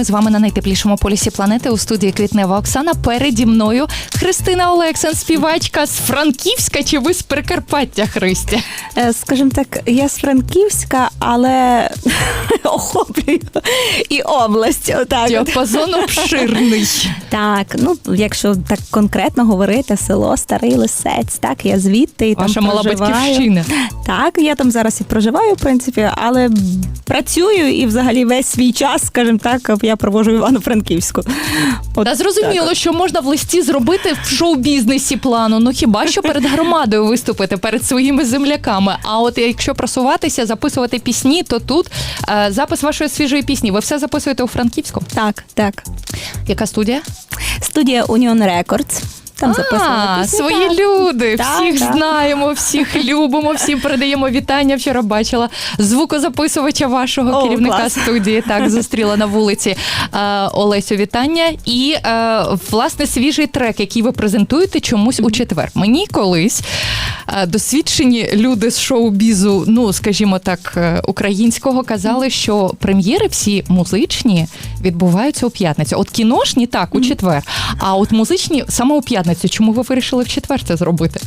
Ми з вами на найтеплішому полюсі планети у студії Квітнева Оксана. Переді мною Христина Олексен, співачка з Франківська. Чи ви з Прикарпаття, Христя? Е, Скажімо так, я з Франківська, але охоплюю і область. Отак. Діапазон обширний. Так, ну якщо так конкретно говорити, село Старий Лисець, так, я звідти і Ваша там мала проживаю. батьківщина. Так, я там зараз і проживаю, в принципі, але працюю і взагалі весь свій час, скажімо так, я провожу Івано-Франківську. От Та зрозуміло, так. що можна в листі зробити в шоу-бізнесі плану. Ну хіба що перед громадою виступити перед своїми земляками? А от якщо просуватися, записувати пісні, то тут е, запис вашої свіжої пісні. Ви все записуєте у Франківську? Так, так. Яка студія? Студія Union Records. Там записували А, свої так. люди, Так, всіх так. знаємо, всіх любимо, всім передаємо вітання. Вчора бачила звукозаписувача вашого О, керівника клас. студії. Так, зустріла на вулиці е, Олесю. Вітання. І е, власне свіжий трек, який ви презентуєте чомусь у четвер. Мені колись е, досвідчені люди з шоу-бізу, ну скажімо так, українського, казали, що прем'єри всі музичні відбуваються у п'ятницю. От кіношні так, у четвер. А от музичні саме у п'ятницю. Чому ви вирішили в четвер це зробити?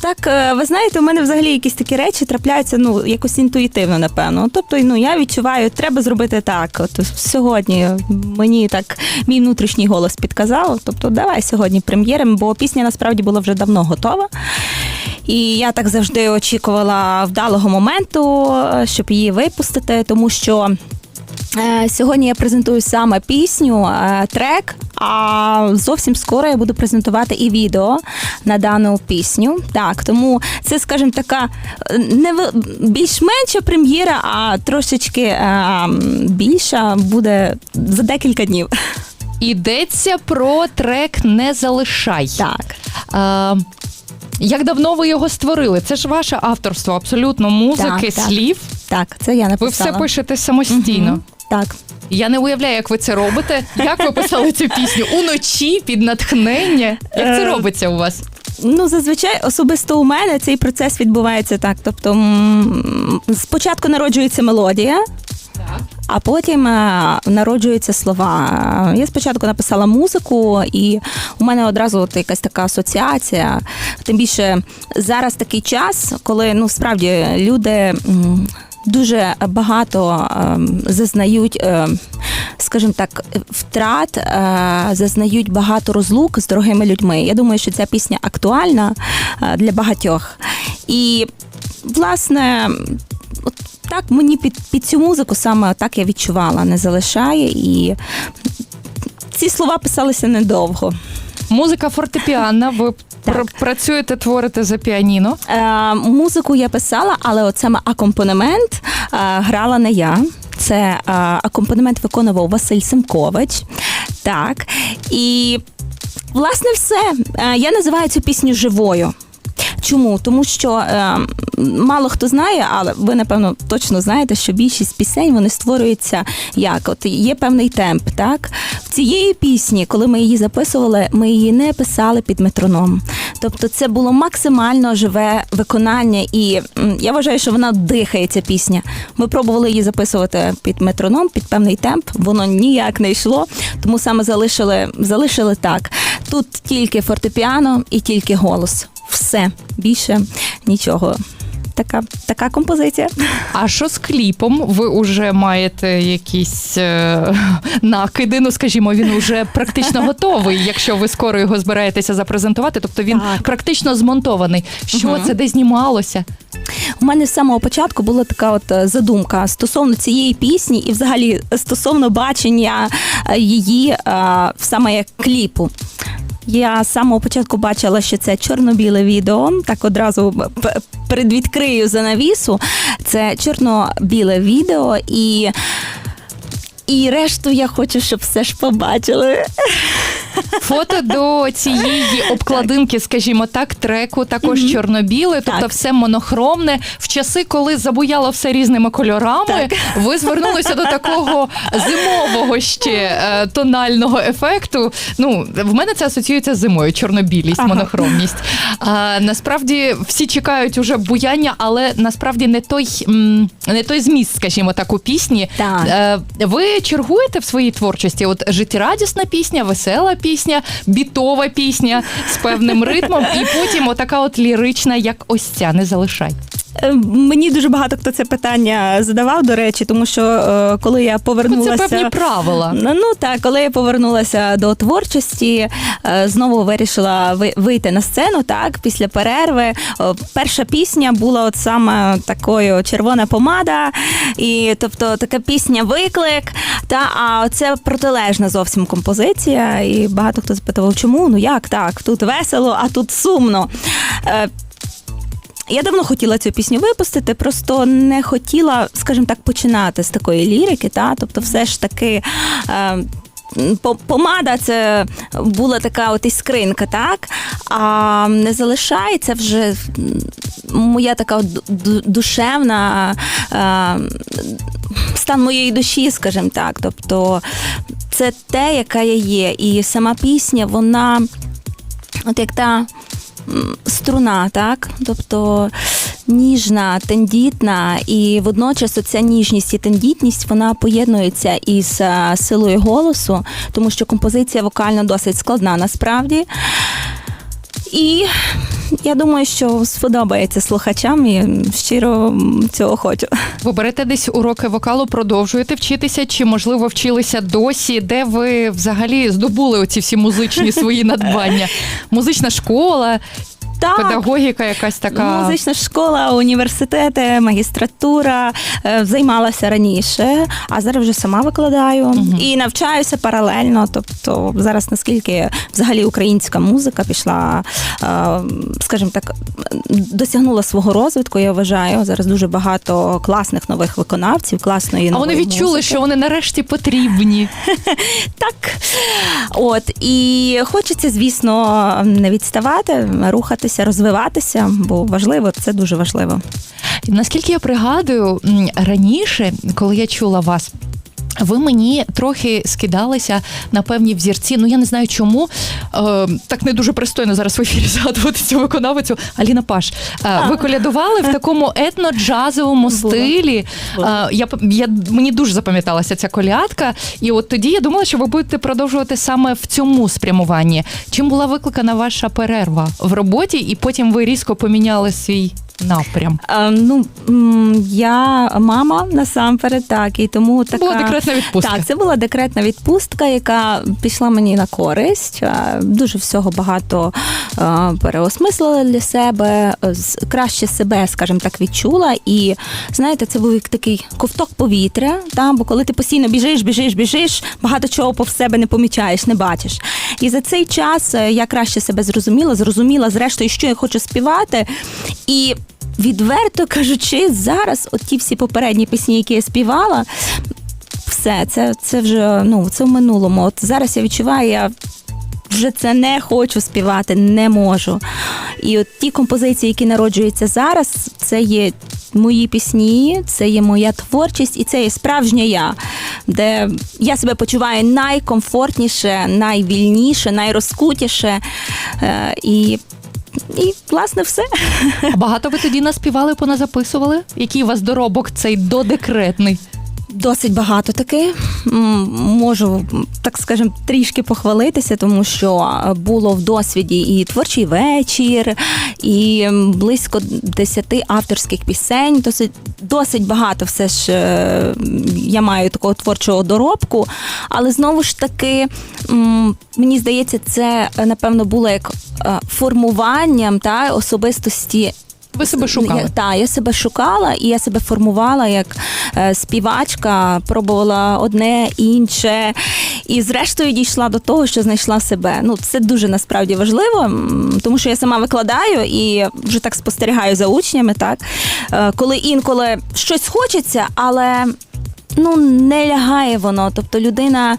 Так, е, ви знаєте, у мене взагалі якісь такі речі трапляються ну якось інтуїтивно, напевно. Тобто, ну я відчуваю, треба зробити так. От сьогодні мені так мій внутрішній голос підказав. Тобто, давай сьогодні прем'єром, бо пісня насправді була вже давно готова. І я так завжди очікувала вдалого моменту, е, щоб її випустити, тому що. Е, Сьогодні я презентую саме пісню, е, трек. А зовсім скоро я буду презентувати і відео на дану пісню. Так, тому це, скажімо, така е, не більш-менша прем'єра, а трошечки більша буде за декілька днів. Йдеться про трек Не залишай. Так. А, як давно ви його створили? Це ж ваше авторство, абсолютно музики, Так, так. слів. Так, це я Ви написала. все пишете самостійно. Так. Я не уявляю, як ви це робите. Як ви писали цю пісню? Уночі під натхнення. Як це Е, робиться у вас? Ну, зазвичай особисто у мене цей процес відбувається так. Тобто м, спочатку народжується мелодія. А потім е, народжуються слова. Я спочатку написала музику, і у мене одразу от якась така асоціація. Тим більше зараз такий час, коли ну справді люди дуже багато ем, зазнають. ем, Скажімо так, втрат е, зазнають багато розлук з дорогими людьми. Я думаю, що ця пісня актуальна е, для багатьох. І, власне, от так мені під, під цю музику саме так я відчувала, не залишає. І ці слова писалися недовго. Музика фортепіанна. Ви Так. пр- працюєте, творите за піаніно. Е, музику я писала, але от саме акомпанемент е, грала не я. Це е, акомпанемент виконував Василь Семкович. Так. І власне все. Е, я називаю цю пісню живою. Чому? Тому що е, мало хто знає, але ви напевно точно знаєте, що більшість пісень вони створюються як от є певний темп. Так в цієї пісні, коли ми її записували, ми її не писали під метроном. Тобто, це було максимально живе виконання, і я вважаю, що вона дихає ця пісня. Ми пробували її записувати під метроном, під певний темп. Воно ніяк не йшло, тому саме залишили, залишили так. Тут тільки фортепіано і тільки голос. Все більше нічого. Така, така композиція. А що з кліпом? Ви вже маєте якісь е, накиди? Ну, скажімо, він уже практично готовий, якщо ви скоро його збираєтеся запрезентувати. Тобто він Так. практично змонтований. Що Мгм. це де знімалося? У мене з самого початку була така от е, задумка стосовно цієї пісні, і взагалі стосовно бачення е, її е, саме як кліпу. Я з самого початку бачила, що це чорно-біле відео. Так одразу п- предвідкрию занавісу. Це чорно-біле відео, і, і решту я хочу, щоб все ж побачили. Фото до цієї обкладинки, скажімо так, треку також чорно-біле, тобто Так. все монохромне. В часи, коли забуяло все різними кольорами, ви звернулися до такого зимового ще е, тонального ефекту. Ну, в мене це асоціюється з зимою, чорно-білість, Ага. монохромність. А, насправді всі чекають уже буяння, але насправді не той, не той зміст, скажімо так, у пісні. Так. Е, Ви чергуєте в своїй творчості? От життєрадісна пісня, весела пісня, бітова пісня з певним ритмом, і потім отака от лірична, як ось ця, не залишай. Е, Мені дуже багато хто це питання задавав, до речі, тому що е, коли я повернулася Це певні правила. Ну, ну так, коли я повернулася до творчості, е, знову вирішила вийти на сцену. Так, після перерви. Перша пісня була от саме такою червона помада, і тобто така пісня виклик. Та а це протилежна зовсім композиція. І багато хто запитував, чому? Ну як так? Тут весело, а тут сумно. Я давно хотіла цю пісню випустити, просто не хотіла, скажімо так, починати з такої лірики. Та? Тобто, все ж таки. Е, Помада це була така от іскринка, так? А не залишається вже моя така душевна е, стан моєї душі, скажімо так. Тобто це те, яка я є. І сама пісня, вона от як та струна, так? Тобто ніжна, тендітна, і водночас ця ніжність і тендітність вона поєднується із е, силою голосу, тому що композиція вокально досить складна насправді. І я думаю, що сподобається слухачам і щиро цього хочу. Ви берете десь уроки вокалу, продовжуєте вчитися, чи можливо вчилися досі? Де ви взагалі здобули оці всі музичні свої надбання? Музична школа, Так. педагогіка якась така. Музична школа, університети, магістратура е, займалася раніше, а зараз вже сама викладаю і навчаюся паралельно. Тобто зараз наскільки взагалі українська музика пішла, е, скажімо так, досягнула свого розвитку. Я вважаю зараз дуже багато класних нових виконавців, класної А нової вони відчули, музики. що вони нарешті потрібні. Так. От і хочеться, звісно, не відставати, рухатися, розвиватися, бо важливо, це дуже важливо. Наскільки я пригадую, раніше, коли я чула вас. Ви мені трохи скидалися на певні взірці. Ну я не знаю чому. Е, так не дуже пристойно зараз в ефірі згадувати цю виконавицю. Аліна Паш. Е, ви колядували в такому етно-джазовому стилі. Е, я, я мені дуже запам'яталася ця колядка. І от тоді я думала, що ви будете продовжувати саме в цьому спрямуванні. Чим була викликана ваша перерва в роботі, і потім ви різко поміняли свій напрям? А, ну, м, я мама насамперед, так, і тому така... Була декретна відпустка. Так, це була декретна відпустка, яка пішла мені на користь. Дуже всього багато а, переосмислила для себе, краще себе, скажімо так, відчула. І знаєте, це був як такий ковток повітря. Та? Бо коли ти постійно біжиш, біжиш, біжиш, багато чого по себе не помічаєш, не бачиш. І за цей час е, я краще себе зрозуміла, зрозуміла, зрештою, що я хочу співати. І відверто кажучи, зараз от ті всі попередні пісні, які я співала, все, це, це вже ну, це в минулому. От зараз я відчуваю, я вже це не хочу співати, не можу. І от ті композиції, які народжуються зараз, це є мої пісні, це є моя творчість, і це є справжнє я, де я себе почуваю найкомфортніше, найвільніше, найрозкутіше. Е, і, і власне все. А багато ви тоді наспівали, поназаписували? Який у вас доробок цей додекретний? Досить багато таки. Можу, так скажем, трішки похвалитися, тому що було в досвіді і творчий вечір, і близько десяти авторських пісень. Досить, досить багато все ж е, я маю такого творчого доробку. Але знову ж таки, мені здається, це напевно було як е, формуванням та, особистості Ви себе шукали? я, так, я себе шукала і я себе формувала як е, співачка, пробувала одне, інше. І зрештою дійшла до того, що знайшла себе. Ну, це дуже насправді важливо, тому що я сама викладаю і вже так спостерігаю за учнями, так? Е, коли інколи щось хочеться, але ну, не лягає воно. Тобто людина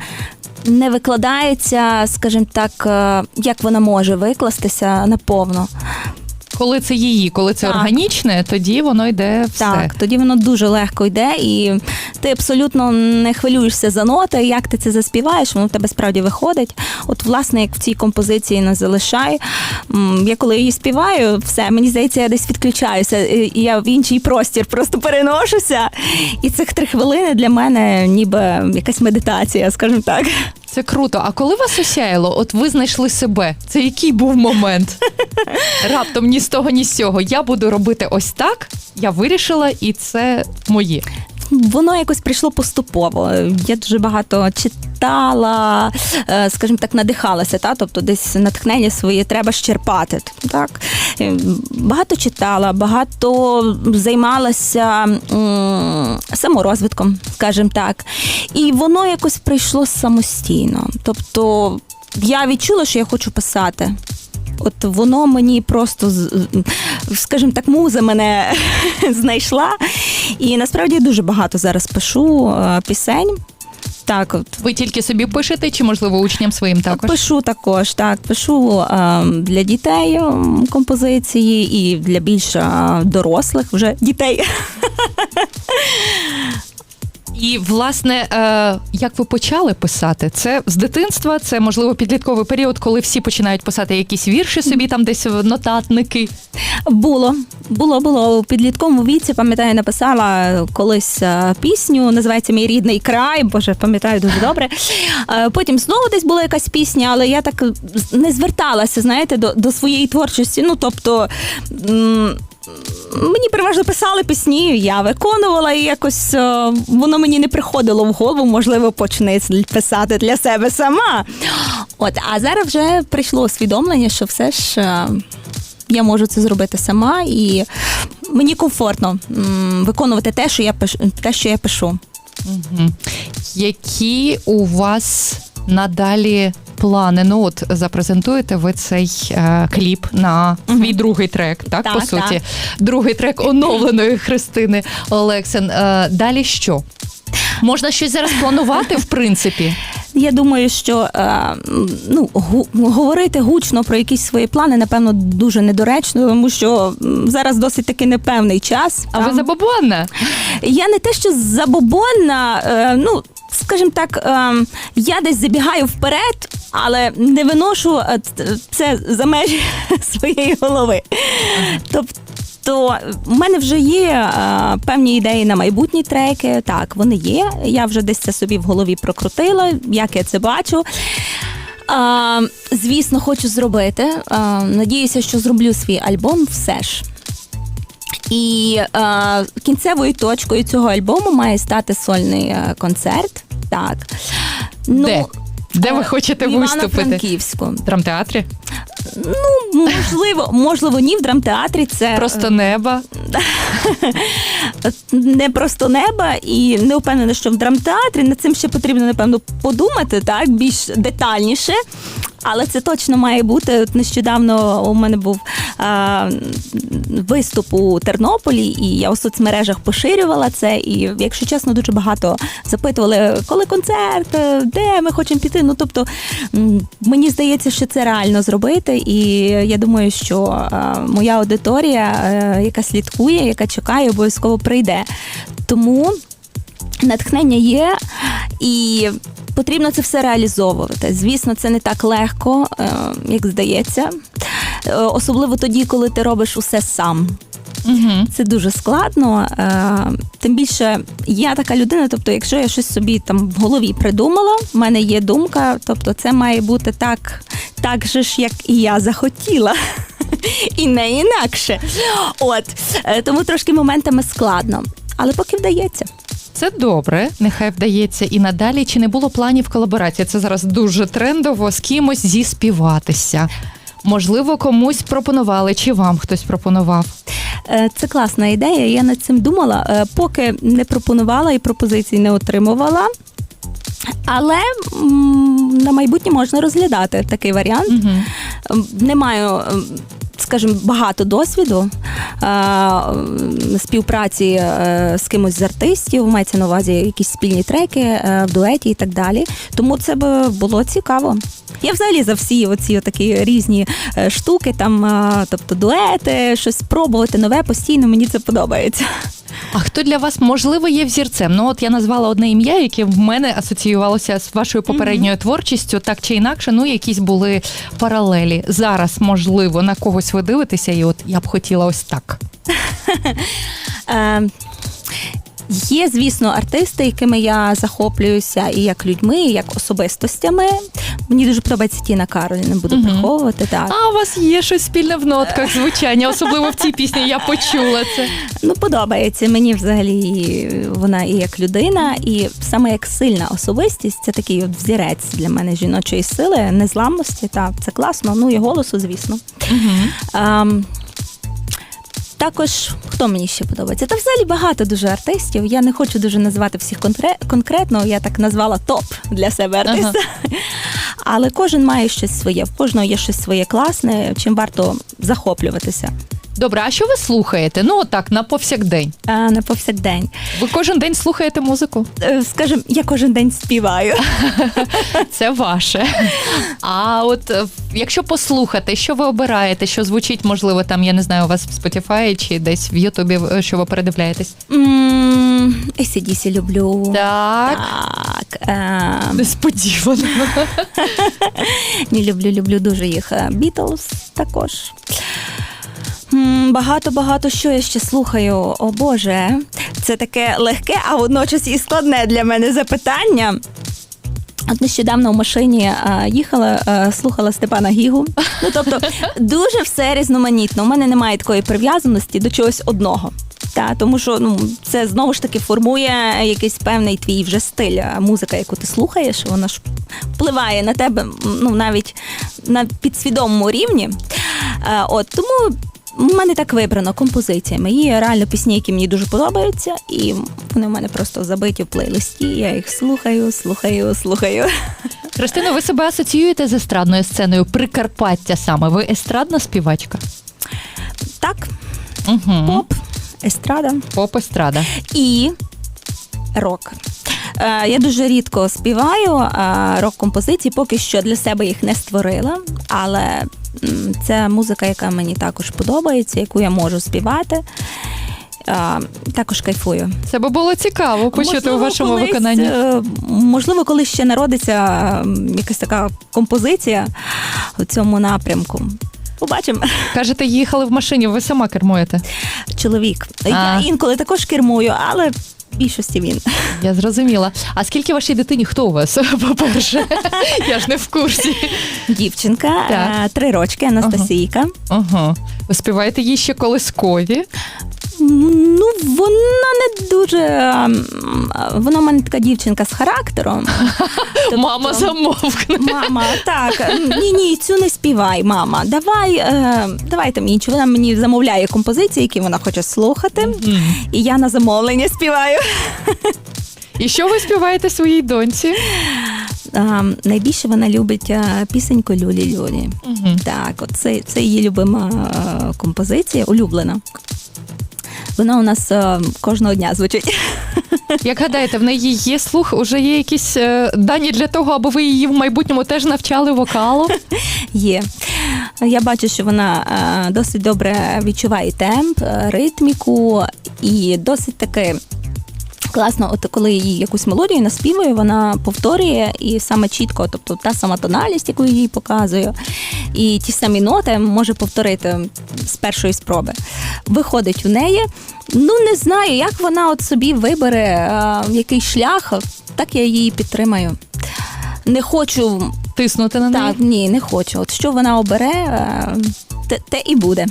не викладається, скажімо так, е, як вона може викластися наповно. Коли це її, коли це Так. органічне, тоді воно йде все. Так, тоді воно дуже легко йде, і ти абсолютно не хвилюєшся за ноти, як ти це заспіваєш, воно в тебе справді виходить. От, власне, як в цій композиції не залишай. М, Я коли її співаю, все, мені здається, я десь відключаюся, і і я в інший простір просто переношуся. І цих три хвилини для мене ніби якась медитація, скажімо так. Це круто. А коли вас осяяло, от ви знайшли себе. Це який був момент? Раптом ні з того, ні з цього. Я буду робити ось так. Я вирішила, і це моє. Воно якось прийшло поступово. Я дуже багато читала, е, скажімо так, надихалася, та? тобто десь натхнення своє треба щерпати. Так? Е, Багато читала, багато займалася саморозвитком, скажімо так. І воно якось прийшло самостійно. Тобто я відчула, що я хочу писати. От воно мені просто, скажімо так, муза мене знайшла. І насправді я дуже багато зараз пишу е, пісень. Так, от. Ви тільки собі пишете, чи можливо учням своїм також? Пишу також, так, пишу е, для дітей композиції і для більш е, дорослих вже дітей. І власне, е, як ви почали писати? Це з дитинства, це можливо підлітковий період, коли всі починають писати якісь вірші собі там десь в нотатники. Було, було, було у підлітковому віці. Пам'ятаю, написала колись е, пісню, називається Мій рідний край. Боже, пам'ятаю дуже добре. Е, Потім знову десь була якась пісня, але я так не зверталася, знаєте, до, до своєї творчості. Ну, тобто. Мені переважно писали пісні, я виконувала і якось е, воно мені не приходило в голову, можливо, почни писати для себе сама. От, а зараз вже прийшло усвідомлення, що все ж е, я можу це зробити сама, і мені комфортно м, виконувати те, що я пишу, те, що я пишу. Які у вас надалі плани? Ну от запрезентуєте ви цей е, кліп на свій другий трек, так, Так, по суті. так. Другий трек оновленої Христини Олексин. Е, далі що? Можна щось зараз планувати, в принципі. Я думаю, що е, ну, гу- говорити гучно про якісь свої плани, напевно, дуже недоречно, тому що м, зараз досить таки непевний час. А ви Там- забобонна? Я не те, що забобонна, е, ну. Скажімо так, е, я десь забігаю вперед, але не виношу е, це за межі своєї голови. Тобто, в мене вже є е, певні ідеї на майбутні треки. Так, вони є. Я вже десь це собі в голові прокрутила, як я це бачу. А, звісно, хочу зробити. А, надіюся, що зроблю свій альбом все ж. І е, кінцевою точкою цього альбому має стати сольний е, концерт. Так. Ну, Де? Де ви е, хочете виступити? Івано-Франківську. В драмтеатрі? Ну, можливо, можливо, ні в драмтеатрі. Це Просто неба. е, не просто неба, і не впевнена, що в драмтеатрі над цим ще потрібно, напевно, подумати так, більш детальніше. Але це точно має бути. От нещодавно у мене був е, виступ у Тернополі, і я у соцмережах поширювала це. І, якщо чесно, дуже багато запитували, коли концерт, де ми хочемо піти. Ну тобто мені здається, що це реально зробити, і я думаю, що е, моя аудиторія, е, яка слідкує, яка чекає, обов'язково прийде. Тому натхнення є і. Потрібно це все реалізовувати. Звісно, це не так легко, е, як здається. Е, Особливо тоді, коли ти робиш усе сам. Угу. Це дуже складно. Е, Тим більше я така людина, тобто, якщо я щось собі там в голові придумала, в мене є думка, тобто це має бути так, так же ж, як і я захотіла. І не інакше. От тому трошки моментами складно, але поки вдається. Це добре, нехай вдається і надалі. Чи не було планів колаборації? Це зараз дуже трендово з кимось зіспіватися. Можливо, комусь пропонували, чи вам хтось пропонував. Е, Це класна ідея. Я над цим думала, Е, поки не пропонувала і пропозицій не отримувала. Але м, на майбутнє можна розглядати такий варіант. Угу. Не маю, ем, скажімо, багато досвіду. Співпраці е, з кимось з артистів, мається на увазі якісь спільні треки е, в дуеті і так далі. Тому це б було цікаво. Я взагалі за всі оці такі різні е, штуки, там, тобто дуети, щось спробувати нове постійно, мені це подобається. А хто для вас можливо є взірцем? Ну от я назвала одне ім'я, яке в мене асоціювалося з вашою попередньою творчістю, так чи інакше, ну якісь були паралелі. Зараз, можливо, на когось ви дивитеся, і от я б хотіла ось так. Є, звісно, артисти, якими я захоплююся і як людьми, і як особистостями. Мені дуже подобається Тіна Каролі, не буду приховувати. Так. А у вас є щось спільне в нотках звучання, особливо в цій пісні. Я почула це. Ну, подобається мені взагалі вона і як людина, і саме як сильна особистість, це такий от взірець для мене жіночої сили, незламності. Так, це класно. Ну і голосу, звісно. Ем, також хто мені ще подобається? Та взагалі багато дуже артистів. Я не хочу дуже називати всіх конкретно. Я так назвала топ для себе артиста. Але кожен має щось своє, в кожного є щось своє класне, чим варто захоплюватися Добре, а що ви слухаєте? Ну отак, на повсякдень. а, на повсякдень. Ви кожен день слухаєте музику? Е, Скажем, я кожен день співаю. Це ваше. А от е, якщо послухати, що ви обираєте, що звучить, можливо, там, я не знаю, у вас в Spotify чи десь в Ютубі, е, що ви передивляєтесь? М, ACDC люблю. Так. Так. ем, Несподівано. Ні, люблю, люблю дуже їх. Бітлз також. Багато-багато що я ще слухаю. О Боже, це таке легке, а водночас і складне для мене запитання. От нещодавно в машині а, їхала, а, слухала Степана Гігу. Ну тобто дуже все різноманітно. У мене немає такої прив'язаності до чогось одного. Та, тому що ну, це знову ж таки формує якийсь певний твій вже стиль. А Музика, яку ти слухаєш, вона ж впливає на тебе ну, навіть на підсвідомому рівні. Е, От тому. В мене так вибрано композиціями. Є реально пісні, які мені дуже подобаються, і вони в мене просто забиті в плейлисті. Я їх слухаю, слухаю, слухаю. Христина, ви себе асоціюєте з естрадною сценою Прикарпаття саме. Ви естрадна співачка? Так, Угу. поп, естрада Поп естрада. і рок. Е, Я дуже рідко співаю е, рок-композиції, поки що для себе їх не створила, але це музика, яка мені також подобається, яку я можу співати. Е, Також кайфую. Це би було цікаво почути Можливо, у вашому колись, виконанні. Можливо, коли ще народиться якась така композиція у цьому напрямку. Побачимо. Кажете, їхали в машині, ви сама кермуєте. Чоловік. А. Я інколи також кермую, але більшості він. Я зрозуміла. А скільки вашій дитині хто у вас? По-перше, я ж не в курсі. Дівчинка, Так. е, три рочки, Анастасійка. Ага. Ви співаєте їй ще колискові. Ну, вона не дуже. ем, Вона в мене така дівчинка з характером. Тобто- Мама замовкне. Мама, так, ні, ні, цю не співай, мама. Давай, е, давай там іншу. Вона мені замовляє композиції, які вона хоче слухати. Мгм. І я на замовлення співаю. І що ви співаєте своїй доньці? А, найбільше вона любить е, пісеньку Люлі Люлі. Мгм. Так, от це, це її любима е, композиція, улюблена. Вона у нас е, кожного дня звучить. Як гадаєте, в неї є слух, уже є якісь е, дані для того, аби ви її в майбутньому теж навчали вокалу? Є. Я бачу, що вона е, досить добре відчуває темп, е, ритміку і досить таки. Класно, от коли їй якусь мелодію наспівує, вона повторює і саме чітко, тобто та сама тональність, яку я їй показую, і ті самі ноти може повторити з першої спроби. Виходить у неї. Ну не знаю, як вона от собі вибере е, який шлях, так я її підтримаю. Не хочу Тиснути на неї? так, ні, не хочу. От що вона обере, е, те, те і буде.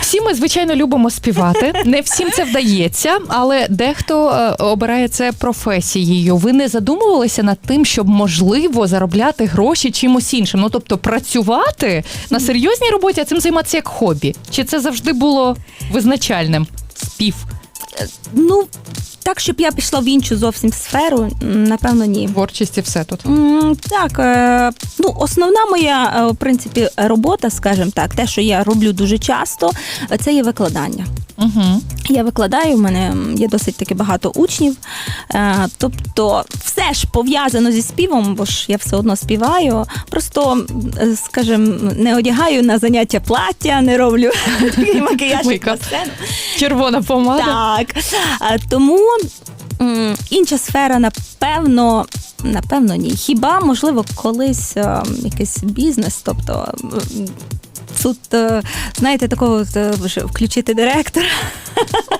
Всі ми, звичайно, любимо співати. Не всім це вдається, але дехто е, обирає це професією. Ви не задумувалися над тим, щоб можливо заробляти гроші чимось іншим? Ну тобто працювати на серйозній роботі, а цим займатися як хобі? Чи це завжди було визначальним? Спів. Ну, Так, щоб я пішла в іншу зовсім сферу, напевно, ні. Творчість і все тут. М, Так, е, ну основна моя е, в принципі робота, скажімо так, те, що я роблю дуже часто, е, це є викладання. Угу. Я викладаю, у мене є досить таки багато учнів. Е, Тобто, все ж пов'язано зі співом, бо ж я все одно співаю. Просто, е, скажімо, не одягаю на заняття плаття, не роблю такий макіяж як на сцену. Червона помада. Так. Тому інша сфера, напевно. Напевно, ні. Хіба можливо колись е, якийсь бізнес, тобто тут, е, знаєте, такого е, включити директора.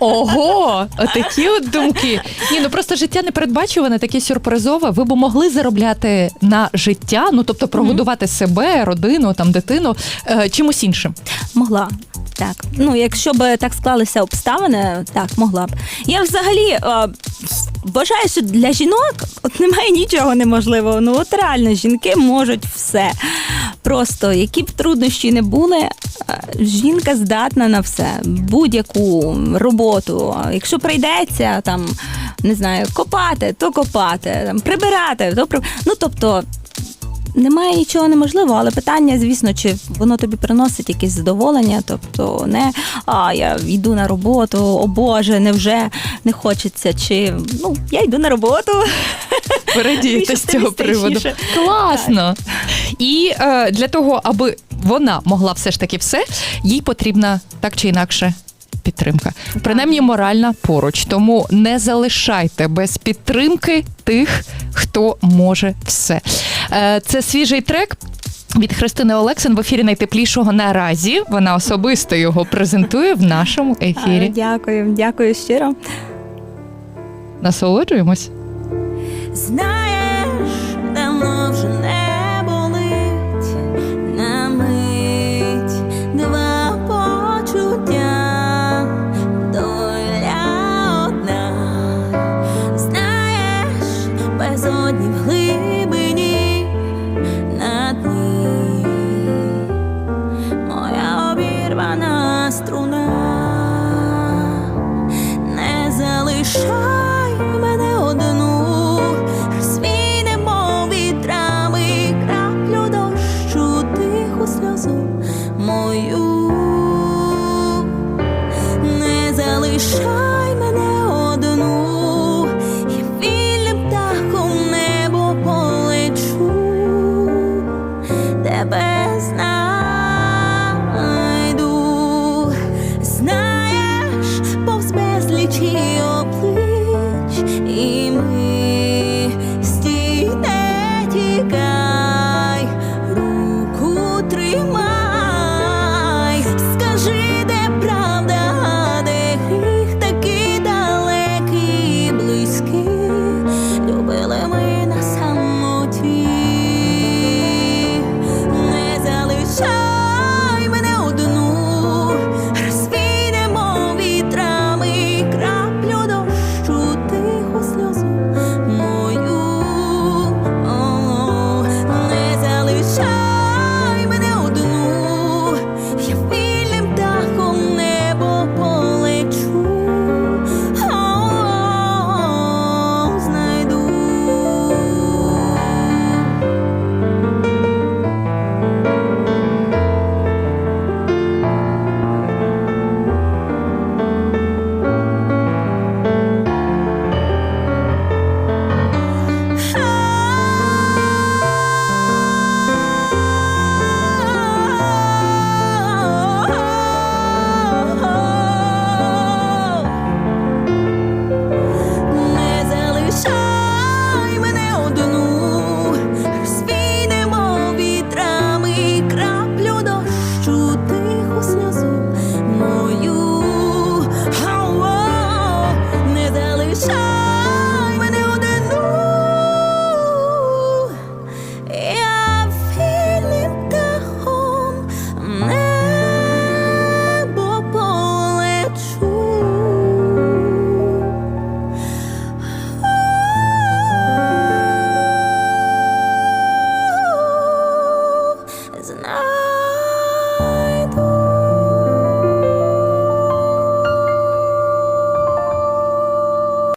Ого, такі от думки. Ні, ну просто життя непередбачуване, таке сюрпризове. Ви б могли заробляти на життя, ну тобто прогодувати себе, родину, там дитину е, чимось іншим. Могла. Так, ну якщо б так склалися обставини, так могла б. Я взагалі е, вважаю, що для жінок от немає нічого неможливого. Ну от реально жінки можуть все. Просто які б труднощі не були, е, жінка здатна на все, будь-яку роботу. Якщо прийдеться там, не знаю, копати, то копати, там прибирати, то при... ну тобто. Немає нічого неможливого, але питання, звісно, чи воно тобі приносить якесь задоволення, тобто не а я йду на роботу, о Боже, невже не хочеться, чи ну я йду на роботу. Радієте з цього приводу. Класно. І е, для того, аби вона могла все ж таки все, їй потрібна так чи інакше. Підтримка, принаймні моральна поруч. Тому не залишайте без підтримки тих, хто може все. Е, Це свіжий трек. Від Христини Олексин в ефірі найтеплішого наразі. Вона особисто його презентує в нашому ефірі. Дякую, дякую щиро. Насолоджуємось. Знай,